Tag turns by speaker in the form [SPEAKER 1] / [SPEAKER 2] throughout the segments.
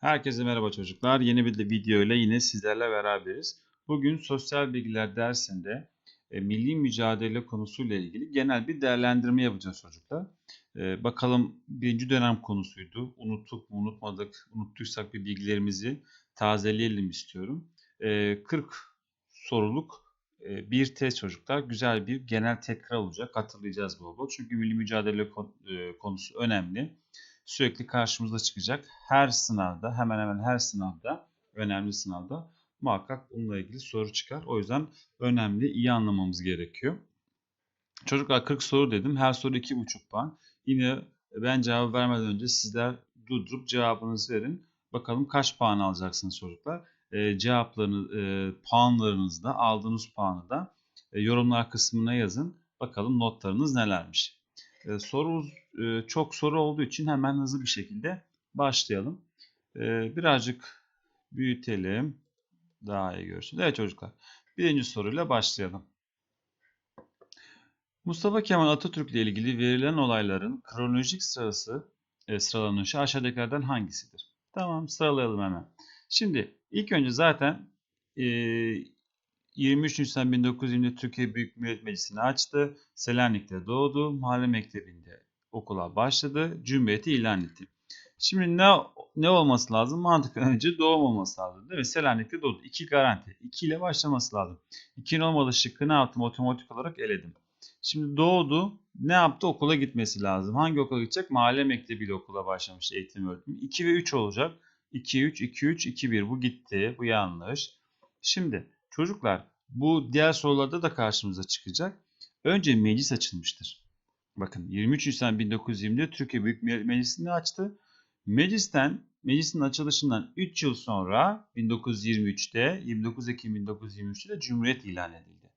[SPEAKER 1] Herkese merhaba çocuklar. Yeni bir de video ile yine sizlerle beraberiz. Bugün sosyal bilgiler dersinde e, milli mücadele konusuyla ilgili genel bir değerlendirme yapacağız çocuklar. E, bakalım birinci dönem konusuydu. Unuttuk mu unutmadık, unuttuysak bir bilgilerimizi tazeleyelim istiyorum. E, 40 soruluk e, bir test çocuklar. Güzel bir genel tekrar olacak. Hatırlayacağız bol bol. Çünkü milli mücadele e, konusu önemli sürekli karşımıza çıkacak. Her sınavda, hemen hemen her sınavda, önemli sınavda muhakkak bununla ilgili soru çıkar. O yüzden önemli, iyi anlamamız gerekiyor. Çocuklar 40 soru dedim. Her soru 2,5 puan. Yine ben cevap vermeden önce sizler durdurup cevabınızı verin. Bakalım kaç puan alacaksınız çocuklar. E, cevaplarını, e, puanlarınızı da, aldığınız puanı da e, yorumlar kısmına yazın. Bakalım notlarınız nelermiş. E, soru e, çok soru olduğu için hemen hızlı bir şekilde başlayalım. E, birazcık büyütelim. Daha iyi görsün. Evet çocuklar. Birinci soruyla başlayalım. Mustafa Kemal Atatürk ile ilgili verilen olayların kronolojik sırası e, sıralanışı aşağıdakilerden hangisidir? Tamam sıralayalım hemen. Şimdi ilk önce zaten e, 23 Nisan 1920'de Türkiye Büyük Millet Meclisi'ni açtı. Selanik'te doğdu. Mahalle mektebinde okula başladı. Cumhuriyeti ilan etti. Şimdi ne ne olması lazım? Mantıklı önce doğum olması lazım değil mi? Selanik'te doğdu. 2 garanti. 2 ile başlaması lazım. 2'nin olmadığı şıkkı ne yaptım? Otomatik olarak eledim. Şimdi doğdu. Ne yaptı? Okula gitmesi lazım. Hangi okula gidecek? Mahalle mektebiyle okula başlamış eğitim öğretimi. 2 ve 3 olacak. 2, 3, 2, 3, 2, 1. Bu gitti. Bu yanlış. Şimdi çocuklar bu diğer sorularda da karşımıza çıkacak. Önce meclis açılmıştır. Bakın 23 Nisan 1920'de Türkiye Büyük Meclisi'ni açtı. Meclisten, meclisin açılışından 3 yıl sonra 1923'te 29 Ekim 1923'te de Cumhuriyet ilan edildi.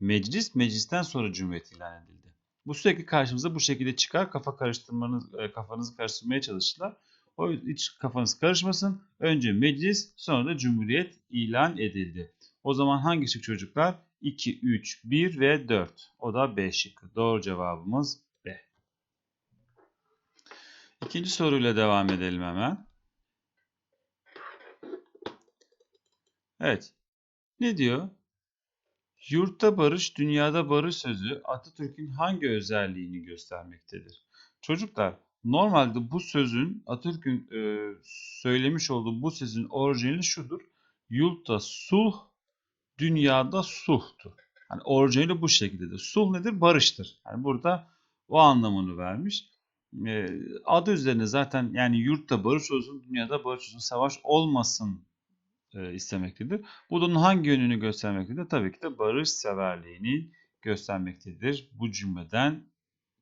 [SPEAKER 1] Meclis meclisten sonra Cumhuriyet ilan edildi. Bu sürekli karşımıza bu şekilde çıkar. Kafa karıştırmanız, e, kafanızı karıştırmaya çalışırlar. O hiç kafanız karışmasın. Önce meclis sonra da Cumhuriyet ilan edildi. O zaman hangi şık çocuklar? 2, 3, 1 ve 4. O da B şıkkı. Doğru cevabımız B. İkinci soruyla devam edelim hemen. Evet. Ne diyor? Yurtta barış, dünyada barış sözü Atatürk'ün hangi özelliğini göstermektedir? Çocuklar, normalde bu sözün Atatürk'ün e, söylemiş olduğu bu sözün orijinali şudur. Yurtta sulh, dünyada sulhtur. Hani orijinali bu şekildedir. Sulh nedir? Barıştır. Yani burada o anlamını vermiş. E, adı üzerine zaten yani yurtta barış olsun, dünyada barış olsun, savaş olmasın e, istemektedir. Bu da onun hangi yönünü göstermektedir? Tabii ki de barış severliğini göstermektedir. Bu cümleden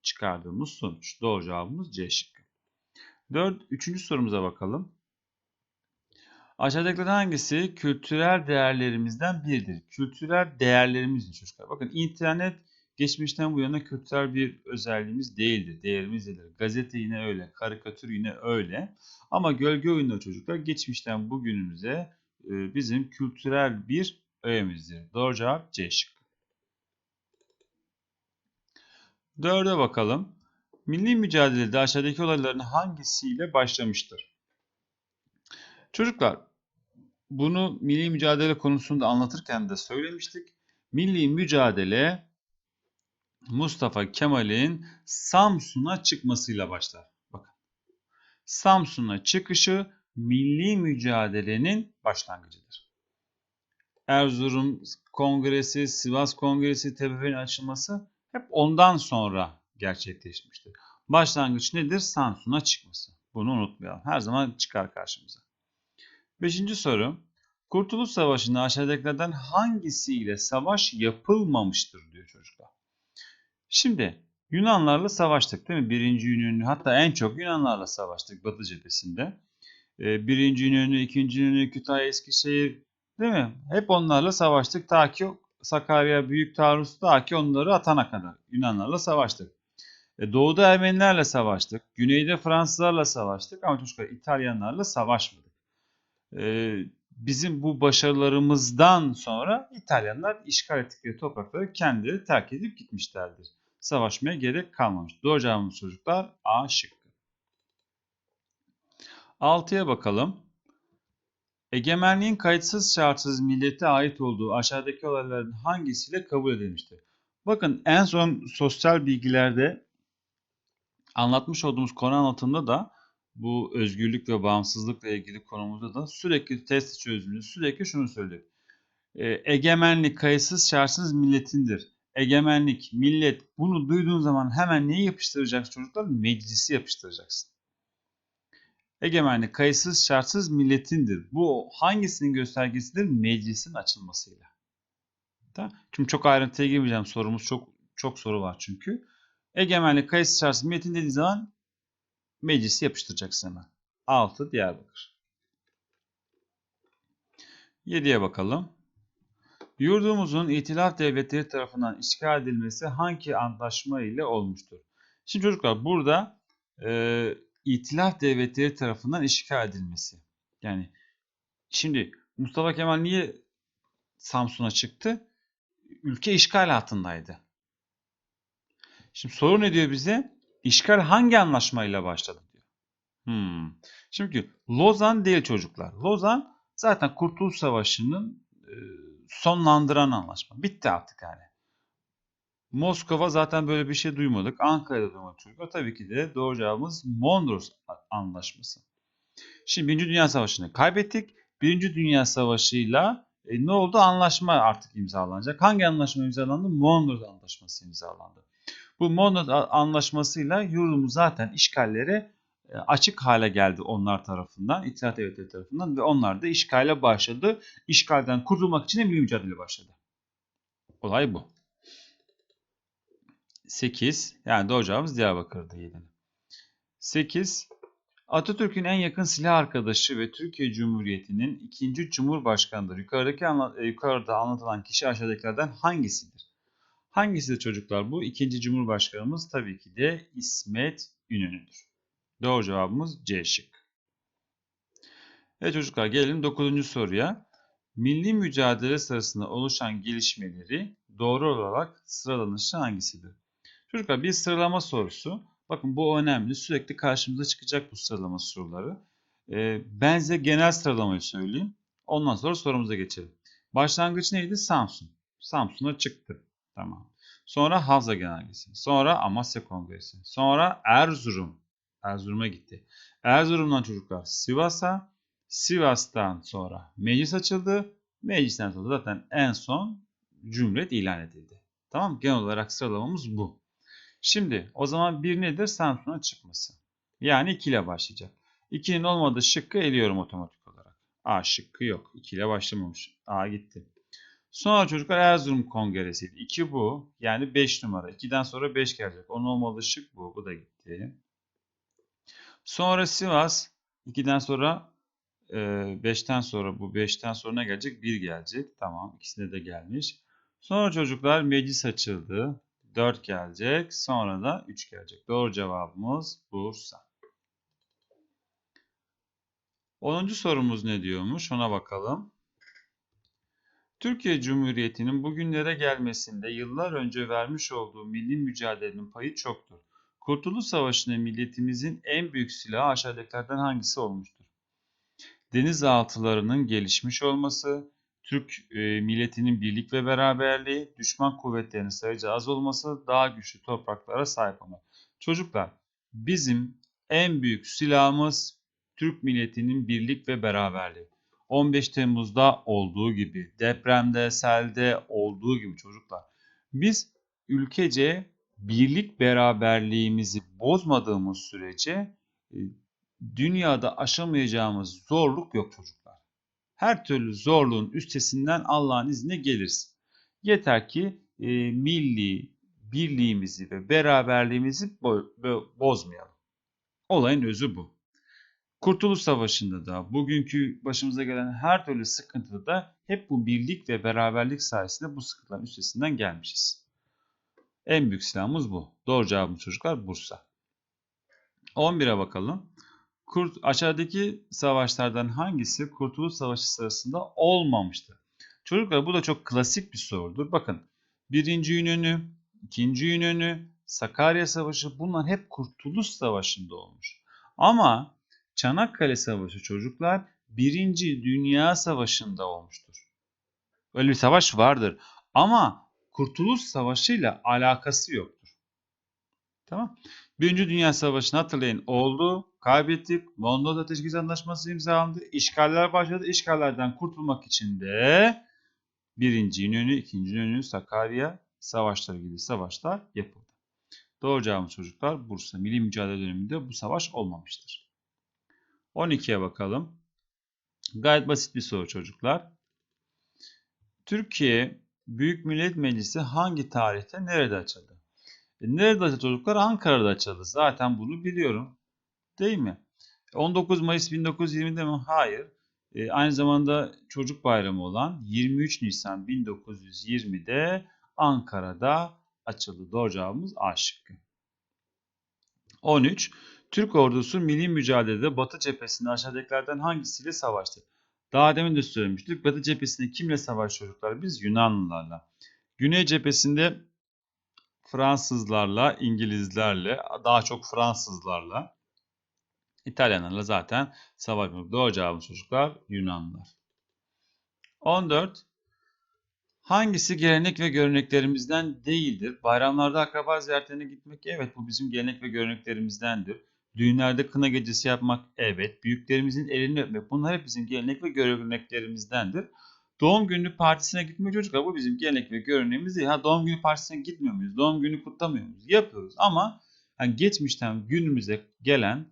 [SPEAKER 1] çıkardığımız sonuç. Doğru cevabımız C şıkkı. Dört, üçüncü sorumuza bakalım. Aşağıdakilerden hangisi kültürel değerlerimizden biridir? Kültürel değerlerimiz çocuklar. Bakın internet geçmişten bu yana kültürel bir özelliğimiz değildir. Değerimiz değildir. Gazete yine öyle. Karikatür yine öyle. Ama gölge oyunları çocuklar geçmişten bugünümüze e, bizim kültürel bir öğemizdir. Doğru cevap C şıkkı. Dörde bakalım. Milli mücadelede aşağıdaki olayların hangisiyle başlamıştır? Çocuklar bunu milli mücadele konusunda anlatırken de söylemiştik. Milli mücadele Mustafa Kemal'in Samsun'a çıkmasıyla başlar. Bakın. Samsun'a çıkışı milli mücadelenin başlangıcıdır. Erzurum Kongresi, Sivas Kongresi, TBMM'nin açılması hep ondan sonra gerçekleşmiştir. Başlangıç nedir? Samsun'a çıkması. Bunu unutmayalım. Her zaman çıkar karşımıza. Beşinci soru. Kurtuluş Savaşı'nda aşağıdakilerden hangisiyle savaş yapılmamıştır diyor çocuklar. Şimdi Yunanlarla savaştık değil mi? Birinci Yunanlı hatta en çok Yunanlarla savaştık Batı cephesinde. Ee, birinci Yunanlı, ikinci Yunanlı, Kütahya, Eskişehir değil mi? Hep onlarla savaştık ta ki Sakarya, Büyük Taarruz ta ki onları atana kadar Yunanlarla savaştık. E, doğuda Ermenilerle savaştık. Güneyde Fransızlarla savaştık ama çocuklar İtalyanlarla savaşmadık. Bizim bu başarılarımızdan sonra İtalyanlar işgal ettikleri toprakları kendileri terk edip gitmişlerdir. Savaşmaya gerek kalmamış. Doğru cevabımız çocuklar A şıkkı. 6'ya bakalım. Egemenliğin kayıtsız şartsız millete ait olduğu aşağıdaki olayların hangisiyle kabul edilmiştir? Bakın en son sosyal bilgilerde anlatmış olduğumuz konu anlatımında da bu özgürlük ve bağımsızlıkla ilgili konumuzda da sürekli test çözümünü sürekli şunu söyledik. E, egemenlik kayıtsız şartsız milletindir. Egemenlik, millet bunu duyduğun zaman hemen neyi yapıştıracaksın çocuklar? Meclisi yapıştıracaksın. Egemenlik kayıtsız şartsız milletindir. Bu hangisinin göstergesidir? Meclisin açılmasıyla. Tamam. Şimdi çok ayrıntıya girmeyeceğim. Sorumuz çok çok soru var çünkü. Egemenlik kayıtsız şartsız milletin dediği zaman meclisi yapıştıracaksın hemen. 6 Diyarbakır. 7'ye bakalım. Yurdumuzun itilaf devletleri tarafından işgal edilmesi hangi antlaşma ile olmuştur? Şimdi çocuklar burada e, itilaf devletleri tarafından işgal edilmesi. Yani şimdi Mustafa Kemal niye Samsun'a çıktı? Ülke işgal altındaydı. Şimdi soru ne diyor bize? İşgal hangi anlaşmayla başladı diyor. Hmm. Şimdi Lozan değil çocuklar. Lozan zaten Kurtuluş Savaşı'nın e, sonlandıran anlaşma. Bitti artık yani. Moskova zaten böyle bir şey duymadık. Ankara'da duymadık çocuklar. Tabii ki de doğru cevabımız Mondros Anlaşması. Şimdi Birinci Dünya Savaşı'nı kaybettik. Birinci Dünya Savaşı'yla e, ne oldu? Anlaşma artık imzalanacak. Hangi anlaşma imzalandı? Mondros Anlaşması imzalandı. Bu Mondros Anlaşması'yla yurdumuz zaten işgallere açık hale geldi onlar tarafından, İttihat Devletleri tarafından ve onlar da işgale başladı. İşgalden kurtulmak için de mücadele başladı. Olay bu. 8 yani doğru cevabımız Diyarbakır'da 7. 8 Atatürk'ün en yakın silah arkadaşı ve Türkiye Cumhuriyeti'nin ikinci Cumhurbaşkanıdır. Yukarıdaki anla, e, yukarıda anlatılan kişi aşağıdakilerden hangisidir? Hangisidir çocuklar bu? İkinci Cumhurbaşkanımız tabii ki de İsmet İnönü'dür. Doğru cevabımız C şık. Evet çocuklar gelelim 9. soruya. Milli mücadele sırasında oluşan gelişmeleri doğru olarak sıralanışı hangisidir? Çocuklar bir sıralama sorusu. Bakın bu önemli. Sürekli karşımıza çıkacak bu sıralama soruları. Ee, ben size genel sıralamayı söyleyeyim. Ondan sonra sorumuza geçelim. Başlangıç neydi? Samsun. Samsun'a çıktı. Tamam. Sonra Havza Genelgesi. Sonra Amasya Kongresi. Sonra Erzurum. Erzurum'a gitti. Erzurum'dan çocuklar Sivas'a. Sivas'tan sonra meclis açıldı. Meclisten sonra zaten en son Cumhuriyet ilan edildi. Tamam Genel olarak sıralamamız bu. Şimdi o zaman bir nedir? Samsun'a çıkması. Yani 2 ile başlayacak. 2'nin olmadığı şıkkı eliyorum otomatik olarak. A şıkkı yok. 2 ile başlamamış. A gitti. Sonra çocuklar Erzurum Kongresi'ydi. 2 bu. Yani 5 numara. 2'den sonra 5 gelecek. Onun olmadığı şık bu. Bu da gitti. Sonra Sivas. 2'den sonra 5'ten sonra bu 5'ten sonra ne gelecek? 1 gelecek. Tamam. İkisine de gelmiş. Sonra çocuklar meclis açıldı. 4 gelecek. Sonra da 3 gelecek. Doğru cevabımız Bursa. 10. sorumuz ne diyormuş? Ona bakalım. Türkiye Cumhuriyeti'nin bugünlere gelmesinde yıllar önce vermiş olduğu milli mücadelenin payı çoktur. Kurtuluş Savaşı'nda milletimizin en büyük silahı aşağıdakilerden hangisi olmuştur? Denizaltılarının gelişmiş olması, Türk e, milletinin birlik ve beraberliği, düşman kuvvetlerinin sayıca az olması, daha güçlü topraklara sahip olmak. Çocuklar, bizim en büyük silahımız Türk milletinin birlik ve beraberliği. 15 Temmuz'da olduğu gibi, depremde, selde olduğu gibi çocuklar. Biz ülkece birlik beraberliğimizi bozmadığımız sürece e, dünyada aşamayacağımız zorluk yok çocuklar. Her türlü zorluğun üstesinden Allah'ın izniyle geliriz. Yeter ki e, milli birliğimizi ve beraberliğimizi bo bo bozmayalım. Olayın özü bu. Kurtuluş Savaşı'nda da bugünkü başımıza gelen her türlü sıkıntıda da hep bu birlik ve beraberlik sayesinde bu sıkıntıların üstesinden gelmişiz. En büyük silahımız bu. Doğru cevabımız çocuklar Bursa. 11'e bakalım. Kurt, aşağıdaki savaşlardan hangisi Kurtuluş Savaşı sırasında olmamıştır? Çocuklar bu da çok klasik bir sorudur. Bakın birinci İnönü, ikinci İnönü, Sakarya Savaşı bunlar hep Kurtuluş Savaşı'nda olmuş. Ama Çanakkale Savaşı çocuklar Birinci Dünya Savaşı'nda olmuştur. Öyle bir savaş vardır. Ama Kurtuluş Savaşı ile alakası yoktur. Tamam. Birinci Dünya Savaşı'nı hatırlayın oldu, kaybettik. Mondros Ateşkes Anlaşması imzalandı. İşgaller başladı. İşgallerden kurtulmak için de birinci İnönü, ikinci İnönü, Sakarya savaşları gibi savaşlar yapıldı. Doğru cevabımız çocuklar Bursa. Milli mücadele döneminde bu savaş olmamıştır. 12'ye bakalım. Gayet basit bir soru çocuklar. Türkiye Büyük Millet Meclisi hangi tarihte nerede açıldı? E nerede açıldı çocuklar? Ankara'da açıldı. Zaten bunu biliyorum. Değil mi? 19 Mayıs 1920'de mi? Hayır. E, aynı zamanda çocuk bayramı olan 23 Nisan 1920'de Ankara'da açıldı. Doğru cevabımız A şıkkı. 13. Türk ordusu milli mücadelede Batı cephesinde aşağıdakilerden hangisiyle savaştı? Daha demin de söylemiştik. Batı cephesinde kimle savaş çocuklar? Biz Yunanlılarla. Güney cephesinde Fransızlarla, İngilizlerle, daha çok Fransızlarla, İtalyanlarla zaten savaşmıyor. Doğru cevabımız çocuklar Yunanlılar. 14. Hangisi gelenek ve göreneklerimizden değildir? Bayramlarda akraba ziyaretlerine gitmek evet bu bizim gelenek ve göreneklerimizdendir. Düğünlerde kına gecesi yapmak evet. Büyüklerimizin elini öpmek bunlar hep bizim gelenek ve göreneklerimizdendir. Doğum günü partisine gitmek çocuklar bu bizim gelenek ve göreneğimiz değil. Ha doğum günü partisine gitmiyor muyuz? Doğum günü kutlamıyor muyuz? Yapıyoruz ama yani geçmişten günümüze gelen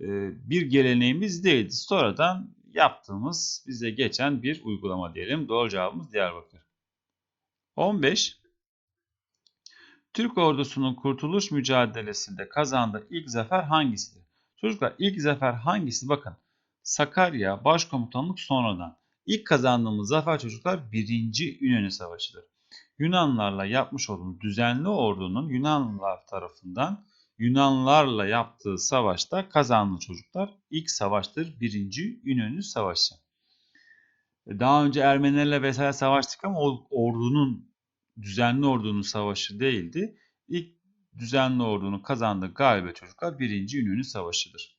[SPEAKER 1] e, bir geleneğimiz değildi. Sonradan yaptığımız bize geçen bir uygulama diyelim. Doğru cevabımız Diyarbakır. 15. Türk ordusunun kurtuluş mücadelesinde kazandığı ilk zafer hangisidir? Çocuklar ilk zafer hangisi? Bakın Sakarya Başkomutanlık sonradan. İlk kazandığımız zafer çocuklar 1. İnönü Savaşı'dır. Yunanlarla yapmış olduğumuz düzenli ordunun Yunanlılar tarafından Yunanlarla yaptığı savaşta kazandı çocuklar. İlk savaştır 1. İnönü Savaşı. Daha önce Ermenilerle vesaire savaştık ama ordunun düzenli ordunun savaşı değildi. İlk düzenli ordunun kazandığı galibiyet çocuklar 1. İnönü Savaşı'dır.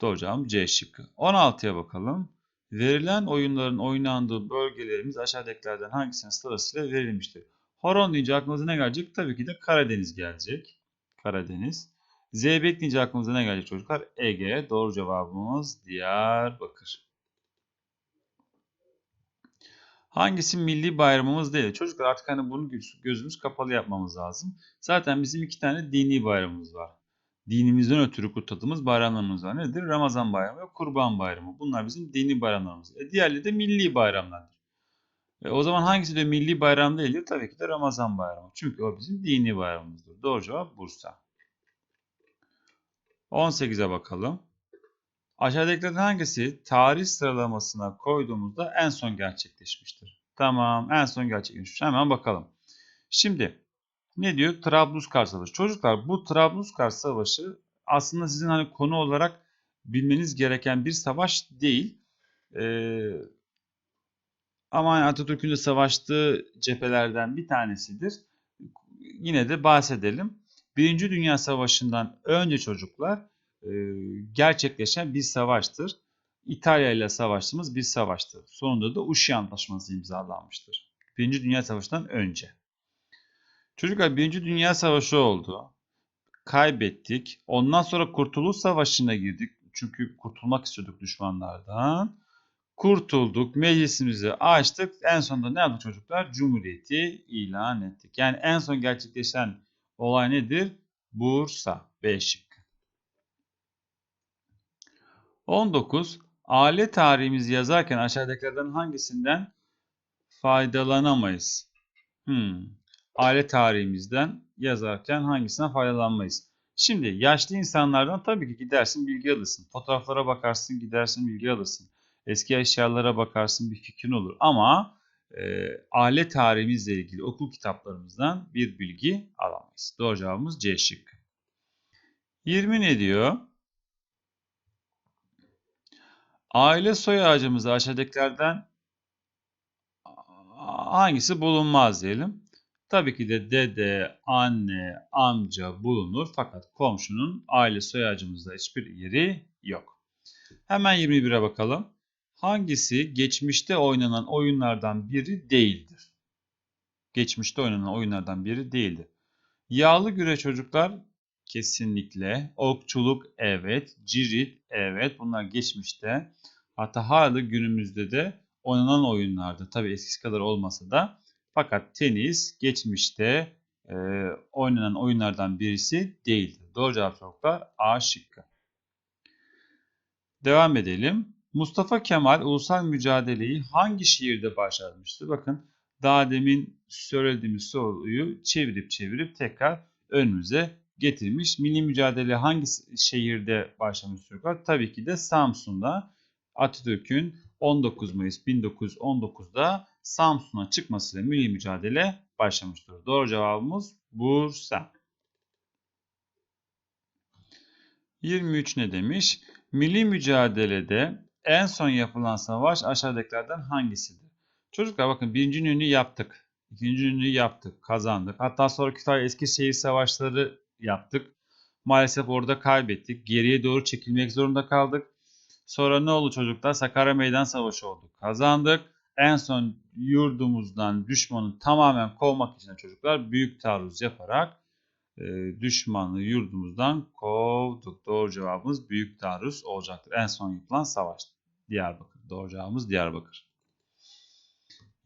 [SPEAKER 1] Doğru cevabım C şıkkı. 16'ya bakalım. Verilen oyunların oynandığı bölgelerimiz aşağıdakilerden hangisinin sırasıyla verilmiştir? Horon deyince aklınıza ne gelecek? Tabii ki de Karadeniz gelecek. Karadeniz. Zeybek deyince aklınıza ne gelecek çocuklar? Ege. Doğru cevabımız Diyarbakır. Hangisi milli bayramımız değil? Çocuklar artık hani bunu gözümüz kapalı yapmamız lazım. Zaten bizim iki tane dini bayramımız var. Dinimizden ötürü kutladığımız bayramlarımız var. Nedir? Ramazan bayramı ve Kurban bayramı. Bunlar bizim dini bayramlarımız. E diğerleri de milli bayramlardır. E o zaman hangisi de milli bayram değildir? Tabii ki de Ramazan bayramı. Çünkü o bizim dini bayramımızdır. Doğru cevap Bursa. 18'e bakalım. Aşağıdakilerden hangisi tarih sıralamasına koyduğumuzda en son gerçekleşmiştir? Tamam en son gerçekleşmiş. Hemen bakalım. Şimdi ne diyor? Trabluskar Savaşı. Çocuklar bu Trabluskar Savaşı aslında sizin hani konu olarak bilmeniz gereken bir savaş değil. Ee, ama Atatürk'ün de savaştığı cephelerden bir tanesidir. Yine de bahsedelim. Birinci Dünya Savaşı'ndan önce çocuklar gerçekleşen bir savaştır. İtalya ile savaştığımız bir savaştır. Sonunda da Uşi Antlaşması imzalanmıştır. Birinci Dünya Savaşı'ndan önce. Çocuklar Birinci Dünya Savaşı oldu. Kaybettik. Ondan sonra Kurtuluş Savaşı'na girdik. Çünkü kurtulmak istiyorduk düşmanlardan. Kurtulduk, meclisimizi açtık. En sonunda ne yaptık çocuklar? Cumhuriyeti ilan ettik. Yani en son gerçekleşen olay nedir? Bursa. B şıkkı. 19. Aile tarihimizi yazarken aşağıdakilerden hangisinden faydalanamayız? Hmm. Aile tarihimizden yazarken hangisinden faydalanmayız? Şimdi yaşlı insanlardan tabii ki gidersin bilgi alırsın. Fotoğraflara bakarsın gidersin bilgi alırsın. Eski eşyalara bakarsın bir fikrin olur. Ama e, aile tarihimizle ilgili okul kitaplarımızdan bir bilgi alamayız. Doğru cevabımız C şıkkı. 20 ne diyor? Aile soy ağacımızda aşağıdakilerden hangisi bulunmaz diyelim. Tabii ki de dede, anne, amca bulunur fakat komşunun aile soy ağacımızda hiçbir yeri yok. Hemen 21'e bakalım. Hangisi geçmişte oynanan oyunlardan biri değildir? Geçmişte oynanan oyunlardan biri değildir. Yağlı güre çocuklar kesinlikle. Okçuluk evet. Cirit evet. Bunlar geçmişte. Hatta hala günümüzde de oynanan oyunlarda. Tabi eskisi kadar olmasa da. Fakat tenis geçmişte e, oynanan oyunlardan birisi değildir. Doğru cevap çocuklar A şıkkı. Devam edelim. Mustafa Kemal ulusal mücadeleyi hangi şehirde başlatmıştır? Bakın daha demin söylediğimiz soruyu çevirip çevirip tekrar önümüze getirmiş. Milli mücadele hangi şehirde başlamış çocuklar? Tabii ki de Samsun'da. Atatürk'ün 19 Mayıs 1919'da Samsun'a çıkmasıyla milli mücadele başlamıştır. Doğru cevabımız Bursa. 23 ne demiş? Milli mücadelede en son yapılan savaş aşağıdakilerden hangisidir? Çocuklar bakın birinci ünlü yaptık. ikinci ünlü yaptık. Kazandık. Hatta sonra Kütahya Eskişehir savaşları yaptık. Maalesef orada kaybettik. Geriye doğru çekilmek zorunda kaldık. Sonra ne oldu çocuklar? Sakarya Meydan Savaşı oldu. Kazandık. En son yurdumuzdan düşmanı tamamen kovmak için çocuklar büyük taarruz yaparak e, düşmanı yurdumuzdan kovduk. Doğru cevabımız büyük taarruz olacaktır. En son yapılan savaş. Diyarbakır. Doğru cevabımız Diyarbakır.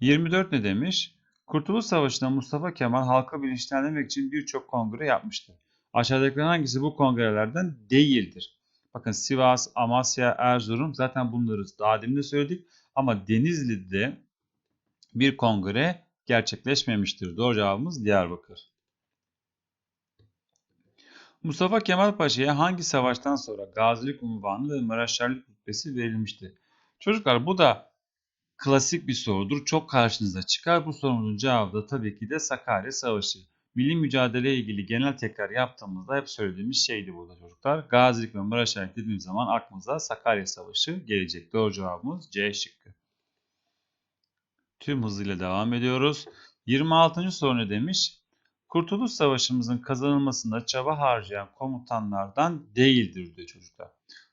[SPEAKER 1] 24 ne demiş? Kurtuluş Savaşı'nda Mustafa Kemal halka bilinçlendirmek için birçok kongre yapmıştı. Aşağıdakilerden hangisi bu kongrelerden değildir? Bakın Sivas, Amasya, Erzurum zaten bunları daha demin de söyledik. Ama Denizli'de bir kongre gerçekleşmemiştir. Doğru cevabımız Diyarbakır. Mustafa Kemal Paşa'ya hangi savaştan sonra gazilik unvanı ve maraşerlik rütbesi verilmişti? Çocuklar bu da klasik bir sorudur. Çok karşınıza çıkar. Bu sorunun cevabı da tabii ki de Sakarya Savaşı. Milli mücadele ile ilgili genel tekrar yaptığımızda hep söylediğimiz şeydi burada çocuklar. Gazilik ve Maraşerlik dediğimiz zaman aklımıza Sakarya Savaşı gelecek. Doğru cevabımız C şıkkı. Tüm hızıyla devam ediyoruz. 26. soru ne demiş? Kurtuluş Savaşımızın kazanılmasında çaba harcayan komutanlardan değildir diyor çocuklar.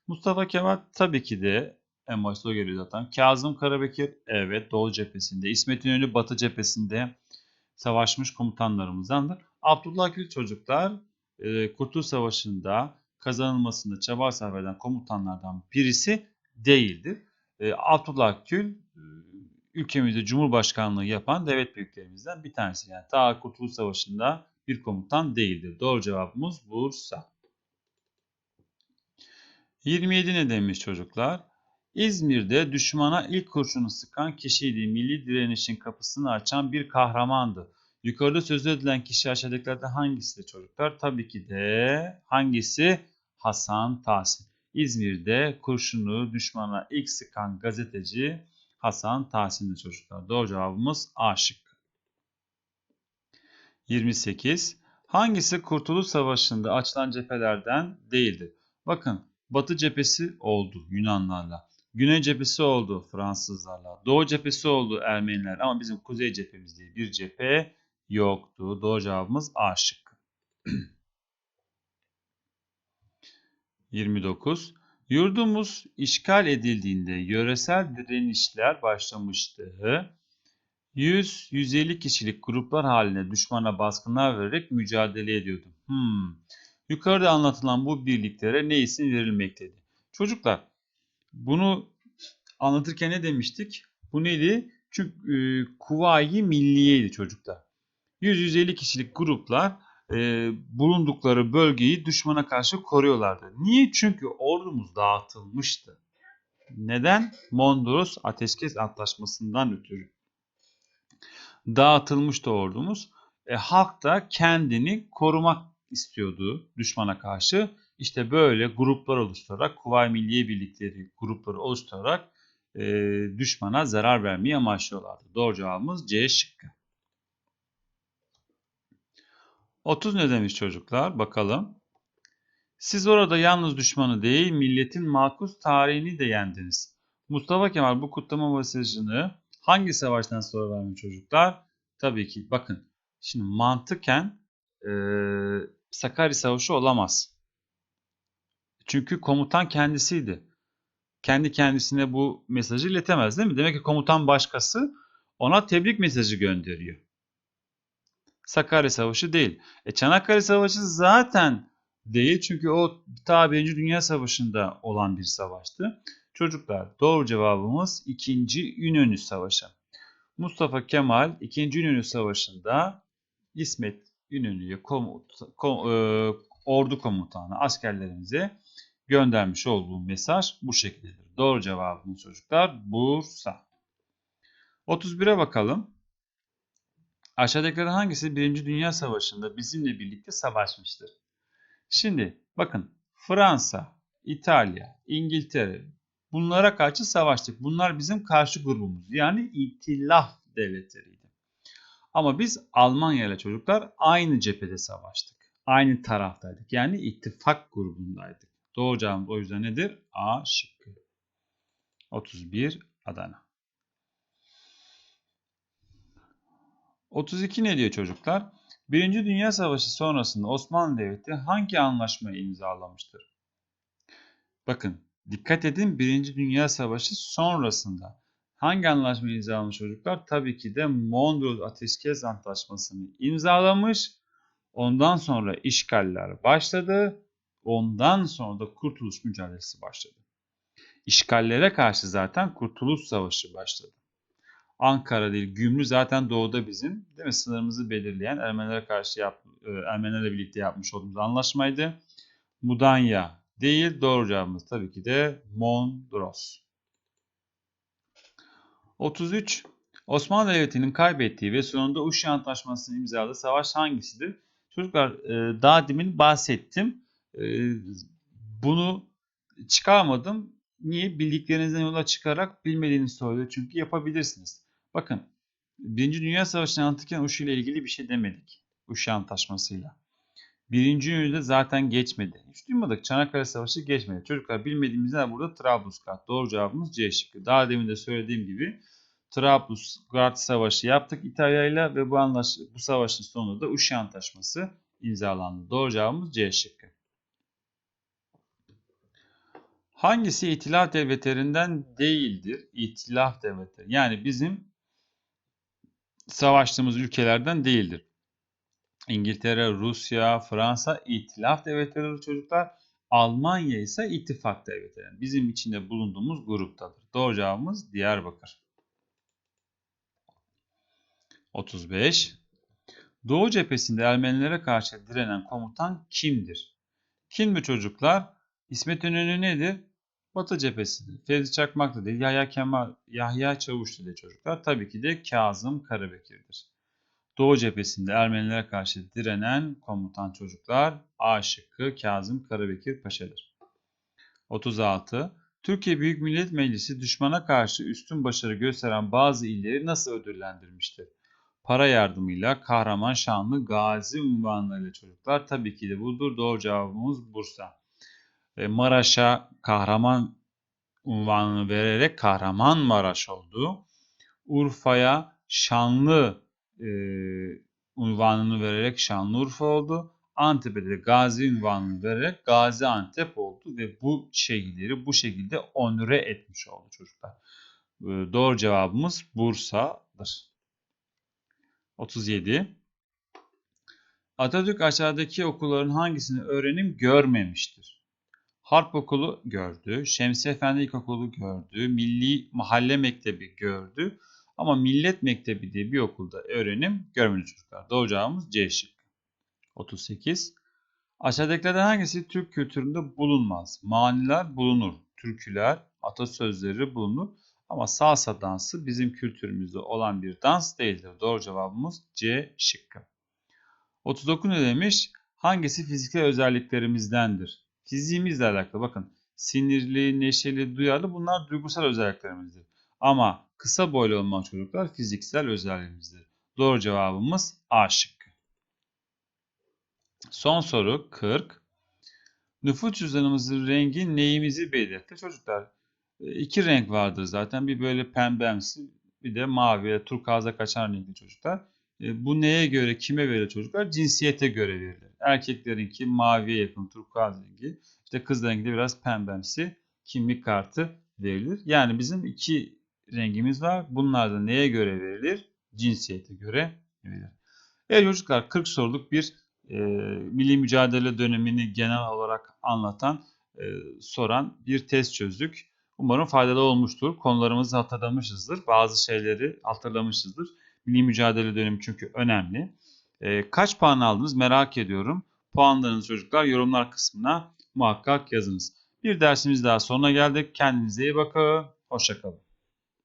[SPEAKER 1] Mustafa Kemal tabii ki de en başta o geliyor zaten. Kazım Karabekir evet Doğu cephesinde. İsmet İnönü Batı cephesinde savaşmış komutanlarımızdandır. Abdullah Gül çocuklar e, Kurtuluş Savaşı'nda kazanılmasında çaba sarf eden komutanlardan birisi değildir. E, Abdullah Gül e, ülkemizde Cumhurbaşkanlığı yapan devlet büyüklerimizden bir tanesi. Yani ta Kurtuluş Savaşı'nda bir komutan değildir. Doğru cevabımız Bursa. 27 ne demiş çocuklar? İzmir'de düşmana ilk kurşunu sıkan kişiydi. Milli direnişin kapısını açan bir kahramandı. Yukarıda sözü edilen kişi aşağıdakilerden hangisidir çocuklar? Tabii ki de hangisi? Hasan Tahsin. İzmir'de kurşunu düşmana ilk sıkan gazeteci Hasan Tahsin'di çocuklar. Doğru cevabımız A şıkkı. 28. Hangisi Kurtuluş Savaşı'nda açılan cephelerden değildir? Bakın Batı cephesi oldu Yunanlarla. Güney cephesi oldu Fransızlarla. Doğu cephesi oldu Ermeniler ama bizim kuzey cephemiz diye bir cephe yoktu. Doğru cevabımız A şıkkı. 29. Yurdumuz işgal edildiğinde yöresel direnişler başlamıştı. 100-150 kişilik gruplar haline düşmana baskınlar vererek mücadele ediyordu. Hmm. Yukarıda anlatılan bu birliklere ne isim verilmekteydi? Çocuklar bunu anlatırken ne demiştik? Bu neydi? Çünkü e, Kuvayi Milliye'ydi çocuklar. 100-150 kişilik gruplar e, bulundukları bölgeyi düşmana karşı koruyorlardı. Niye? Çünkü ordumuz dağıtılmıştı. Neden? Mondros Ateşkes Antlaşması'ndan ötürü. Dağıtılmıştı ordumuz. E, halk da kendini korumak istiyordu düşmana karşı. İşte böyle gruplar oluşturarak, Kuvayi Milliye Birlikleri grupları oluşturarak e, düşmana zarar vermeyi amaçlıyorlardı. Doğru cevabımız C şıkkı. 30 ne demiş çocuklar? Bakalım. Siz orada yalnız düşmanı değil, milletin makus tarihini de yendiniz. Mustafa Kemal bu kutlama mesajını hangi savaştan sonra vermiş çocuklar? Tabii ki bakın. Şimdi mantıken e, Sakarya Savaşı olamaz. Çünkü komutan kendisiydi. kendi kendisine bu mesajı iletemez değil mi? Demek ki komutan başkası ona tebrik mesajı gönderiyor. Sakarya Savaşı değil. E Çanakkale Savaşı zaten değil çünkü o ta 1. Dünya Savaşı'nda olan bir savaştı. Çocuklar doğru cevabımız 2. İnönü Savaşı. Mustafa Kemal 2. İnönü Savaşı'nda İsmet İnönü'ye komut, kom, e, ordu komutanı askerlerimize göndermiş olduğu mesaj bu şekildedir. Doğru cevabımız çocuklar Bursa. 31'e bakalım. Aşağıdakilerden hangisi 1. Dünya Savaşı'nda bizimle birlikte savaşmıştır? Şimdi bakın Fransa, İtalya, İngiltere bunlara karşı savaştık. Bunlar bizim karşı grubumuz. Yani itilaf devletleriydi. Ama biz Almanya ile çocuklar aynı cephede savaştık. Aynı taraftaydık. Yani ittifak grubundaydık. Doğru cevabımız o yüzden nedir? A şıkkı. 31 Adana. 32 ne diyor çocuklar? Birinci Dünya Savaşı sonrasında Osmanlı Devleti hangi anlaşmayı imzalamıştır? Bakın dikkat edin Birinci Dünya Savaşı sonrasında hangi anlaşmayı imzalamış çocuklar? Tabii ki de Mondros Ateşkes Antlaşması'nı imzalamış. Ondan sonra işgaller başladı. Ondan sonra da kurtuluş mücadelesi başladı. İşgallere karşı zaten Kurtuluş Savaşı başladı. Ankara değil, Gümrü zaten doğuda bizim değil mi? Sınırımızı belirleyen Ermenilere karşı yap, e, Ermenilerle birlikte yapmış olduğumuz anlaşmaydı. Mudanya değil, doğru cevabımız tabii ki de Mondros. 33. Osmanlı Devleti'nin kaybettiği ve sonunda Uşi Antlaşması'nı imzaladığı savaş hangisidir? Çocuklar e, daha demin bahsettim. Bunu çıkarmadım. Niye? Bildiklerinizden yola çıkarak bilmediğinizi söylüyor. Çünkü yapabilirsiniz. Bakın Birinci Dünya Savaşı'nı anlatırken Uşu ile ilgili bir şey demedik. Uşu Antlaşması'yla. Birinci Dünya zaten geçmedi. Hiç duymadık. Çanakkale Savaşı geçmedi. Çocuklar bilmediğimizden burada Trablusgarp. Doğru cevabımız C şıkkı. Daha demin de söylediğim gibi Trablusgarp Savaşı yaptık İtalya ile ve bu, anlaş bu savaşın sonunda da Uşi Antlaşması imzalandı. Doğru cevabımız C şıkkı. Hangisi itilaf devletlerinden değildir? İtilaf devletleri. Yani bizim savaştığımız ülkelerden değildir. İngiltere, Rusya, Fransa itilaf devletleri çocuklar. Almanya ise ittifak devletleri. Bizim içinde bulunduğumuz gruptadır. Doğru cevabımız Diyarbakır. 35. Doğu cephesinde Ermenilere karşı direnen komutan kimdir? Kim bu çocuklar? İsmet İnönü nedir? Batı cephesidir. Fevzi Çakmak da değil, Yahya Kemal, Yahya Çavuş dedi çocuklar. Tabii ki de Kazım Karabekir'dir. Doğu cephesinde Ermenilere karşı direnen komutan çocuklar A şıkkı Kazım Karabekir Paşa'dır. 36. Türkiye Büyük Millet Meclisi düşmana karşı üstün başarı gösteren bazı illeri nasıl ödüllendirmiştir? Para yardımıyla kahraman şanlı gazi unvanlarıyla çocuklar. Tabii ki de budur. Doğru cevabımız Bursa. Maraş'a kahraman unvanını vererek Kahramanmaraş oldu. Urfa'ya şanlı e, unvanını vererek Şanlıurfa oldu. Antep'e de Gazi unvanını vererek Gaziantep oldu ve bu şehirleri bu şekilde onure etmiş oldu çocuklar. E, doğru cevabımız Bursa'dır. 37. Atatürk aşağıdaki okulların hangisini öğrenim görmemiştir? Harp Okulu gördü, Şemsi Efendi İlkokulu gördü, Milli Mahalle Mektebi gördü. Ama Millet Mektebi diye bir okulda öğrenim görmedi çocuklar. Doğru cevabımız C şıkkı. 38. Aşağıdakilerden hangisi Türk kültüründe bulunmaz? Maniler bulunur, türküler, atasözleri bulunur. Ama salsa dansı bizim kültürümüzde olan bir dans değildir. Doğru cevabımız C şıkkı. 39 ne demiş? Hangisi fiziksel özelliklerimizdendir? Fiziğimizle alakalı bakın. Sinirli, neşeli, duyarlı bunlar duygusal özelliklerimizdir. Ama kısa boylu olma çocuklar fiziksel özelliğimizdir. Doğru cevabımız A şıkkı. Son soru 40. Nüfus cüzdanımızın rengi neyimizi belirtir? Çocuklar iki renk vardır zaten. Bir böyle pembemsi bir de mavi ve turkuaza kaçan renkli çocuklar. Bu neye göre, kime göre çocuklar? Cinsiyete göre verilir. Erkeklerinki maviye yakın turkuaz rengi. İşte kızlarınki de biraz pembemsi kimlik kartı verilir. Yani bizim iki rengimiz var. Bunlar da neye göre verilir? Cinsiyete göre verilir. Evet çocuklar 40 soruluk bir e, milli mücadele dönemini genel olarak anlatan, e, soran bir test çözdük. Umarım faydalı olmuştur. Konularımızı hatırlamışızdır. Bazı şeyleri hatırlamışızdır. Milli mücadele dönemi çünkü önemli. E, kaç puan aldınız merak ediyorum. Puanlarınızı çocuklar yorumlar kısmına muhakkak yazınız. Bir dersimiz daha sonuna geldik. Kendinize iyi bakın. Hoşçakalın.